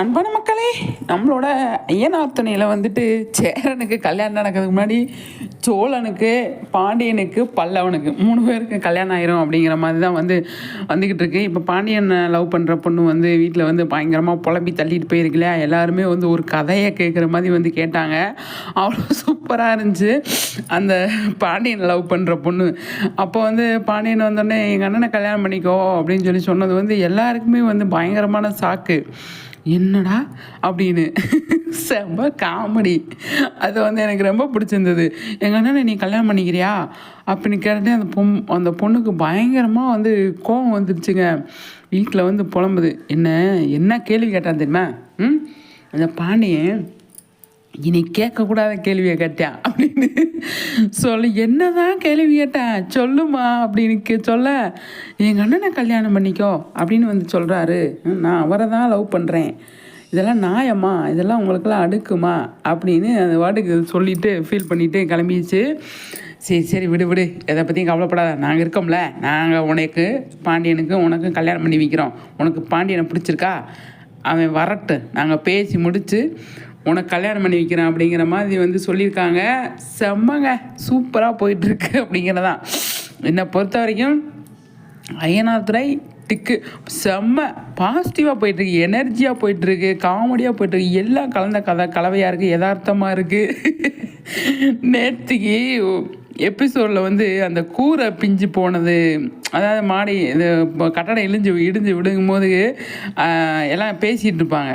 அன்பான மக்களே நம்மளோட ஐயனார் துணையில் வந்துட்டு சேரனுக்கு கல்யாணம் நடக்கிறதுக்கு முன்னாடி சோழனுக்கு பாண்டியனுக்கு பல்லவனுக்கு மூணு பேருக்கு கல்யாணம் ஆயிரும் அப்படிங்கிற மாதிரி தான் வந்து வந்துக்கிட்டு இருக்கு. இப்போ பாண்டியனை லவ் பண்ணுற பொண்ணு வந்து வீட்டில் வந்து பயங்கரமாக புலம்பி தள்ளிட்டு போயிருக்கலையா எல்லாருமே வந்து ஒரு கதையை கேட்குற மாதிரி வந்து கேட்டாங்க. அவ்வளோ சூப்பராக இருந்துச்சு. அந்த பாண்டியன் லவ் பண்ணுற பொண்ணு. அப்போ வந்து பாண்டியன் வந்தோடனே எங்கள் அண்ணனை கல்யாணம் பண்ணிக்கோ அப்படின்னு சொல்லி சொன்னது வந்து எல்லாருக்குமே வந்து பயங்கரமான சாக்கு என்னடா அப்படின்னு. செம்ம காமெடி அது வந்து எனக்கு ரொம்ப பிடிச்சிருந்தது. எங்கள் அண்ணனை நீ கல்யாணம் பண்ணிக்கிறியா? அப்படின்னு கேட்டு அந்த பொம் அந்த பொண்ணுக்கு பயங்கரமாக வந்து கோவம் வந்துருச்சுங்க. வீட்டில் வந்து புலம்புது. என்ன என்ன கேள்வி கேட்டான் தெரியுமா? ம்? அந்த பாண்டியன் இனி கேட்கக்கூடாத கேள்வியை கேட்டேன் அப்படின்னு சொல்லி. என்னதான் கேள்வி கேட்டேன் சொல்லுமா அப்படின்னு கே- சொல்ல. எங்கள் அண்ணனை கல்யாணம் பண்ணிக்கோ அப்படின்னு வந்து சொல்கிறாரு நான் அவரை தான் லவ் பண்ணுறேன் இதெல்லாம் நியாயமா இதெல்லாம் உங்களுக்கெல்லாம் அடுக்குமா? அப்படின்னு அந்த வாட்டுக்கு சொல்லிவிட்டு ஃபீல் பண்ணிவிட்டு கிளம்பிடுச்சு சரி சரி விடு விடு. எதை பற்றியும் கவலைப்படாத. நாங்கள் இருக்கோம்ல. நாங்கள் உனக்கு பாண்டியனுக்கு உனக்கும் கல்யாணம் பண்ணி வைக்கிறோம். உனக்கு பாண்டியனை பிடிச்சிருக்கா? அவன் வரட்டு. நாங்கள் பேசி முடித்து உனக்கு கல்யாணம் பண்ணி வைக்கிறேன் அப்படிங்கிற மாதிரி வந்து சொல்லியிருக்காங்க. செம்மங்க. சூப்பராக போயிட்டுருக்கு அப்படிங்கிறதான். என்னை பொறுத்த வரைக்கும் ஐயனார் துறை டிக்கு செம்ம பாசிட்டிவாக போயிட்டுருக்கு. எனர்ஜியாக போயிட்டுருக்கு. காமெடியாக போயிட்டுருக்கு. எல்லாம் கலந்த கதை கலவையாக இருக்குது யதார்த்தமாக இருக்குது நேற்றுக்கு எபிசோடில் வந்து அந்த கூரை பிஞ்சு போனது. அதாவது மாடி இது கட்டடம் இழிஞ்சு இடிஞ்சு விடுங்கும் போது எல்லாம் பேசிகிட்டு இருப்பாங்க.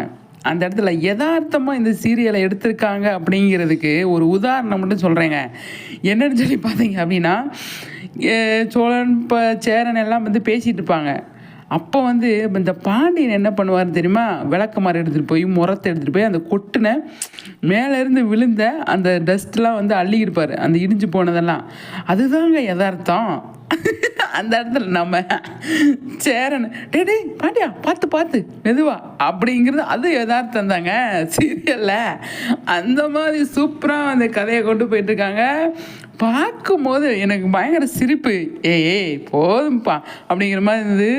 அந்த இடத்துல யதார்த்தமாக இந்த சீரியலை எடுத்திருக்காங்க அப்படிங்கிறதுக்கு ஒரு உதாரணம் மட்டும் சொல்கிறேங்க என்னன்னு சொல்லி பார்த்தீங்க அப்படின்னா சோழன் இப்போ சேரன் எல்லாம் வந்து பேசிகிட்டு இருப்பாங்க. அப்போ வந்து இந்த பாண்டியன் என்ன பண்ணுவார் தெரியுமா? விளக்கமாறு எடுத்துகிட்டு போய் முரத்தை எடுத்துகிட்டு போய் அந்த கொட்டின மேலேருந்து விழுந்த அந்த டஸ்ட்லாம் வந்து அள்ளியிருப்பார் அந்த இடிஞ்சு போனதெல்லாம். அதுதாங்க யதார்த்தம். அந்த இடத்துல நம்ம சேரன் டே டேய் பாண்டியா பார்த்து பார்த்து மெதுவா. அப்படிங்கிறது அது யதார்த்தம் தாங்க. சீரியல்ல அந்த மாதிரி சூப்பராக அந்த கதையை கொண்டு போயிட்டுருக்காங்க. பார்க்கும்போது எனக்கு பயங்கர சிரிப்பு. ஏய் போதும்ப்பா அப்படிங்கிற மாதிரி இருந்தது.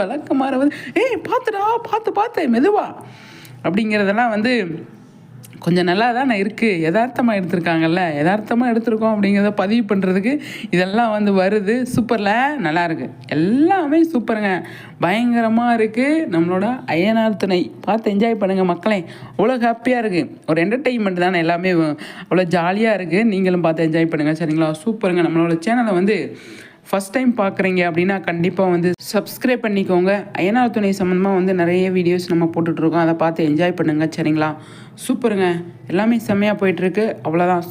விளக்கு மாற வந்து ஏய் பார்த்துடா பார்த்து பார்த்து மெதுவா. அப்படிங்கிறதெல்லாம் வந்து கொஞ்சம் நல்லா தானே இருக்குது யதார்த்தமாக எடுத்திருக்காங்கல்ல. யதார்த்தமாக எடுத்திருக்கோம் அப்படிங்கிறத பதிவு பண்ணுறதுக்கு இதெல்லாம் வந்து வருது. சூப்பரில்? நல்லாயிருக்கு எல்லாமே சூப்பருங்க. பயங்கரமாக இருக்குது நம்மளோட அய்யனார் துணை. பார்த்து என்ஜாய் பண்ணுங்கள் மக்களே. அவ்வளோ ஹாப்பியாக இருக்குது ஒரு என்டர்டெயின்மெண்ட் தானே எல்லாமே. அவ்வளோ ஜாலியாக இருக்குது நீங்களும் பார்த்து என்ஜாய் பண்ணுங்கள் சரிங்களா? சூப்பருங்க. நம்மளோட சேனலை வந்து ஃபஸ்ட் டைம் பார்க்குறீங்க அப்படின்னா கண்டிப்பாக வந்து சப்ஸ்கிரைப் பண்ணிக்கோங்க. அயனார் துணை சம்மந்தமாக வந்து நிறைய வீடியோஸ் நம்ம போட்டுட்ருக்கோம் அதை பார்த்து என்ஜாய் பண்ணுங்கள் சரிங்களா? சூப்பருங்க. எல்லாமே செம்மையாக போயிட்டுருக்கு அவ்வளோதான்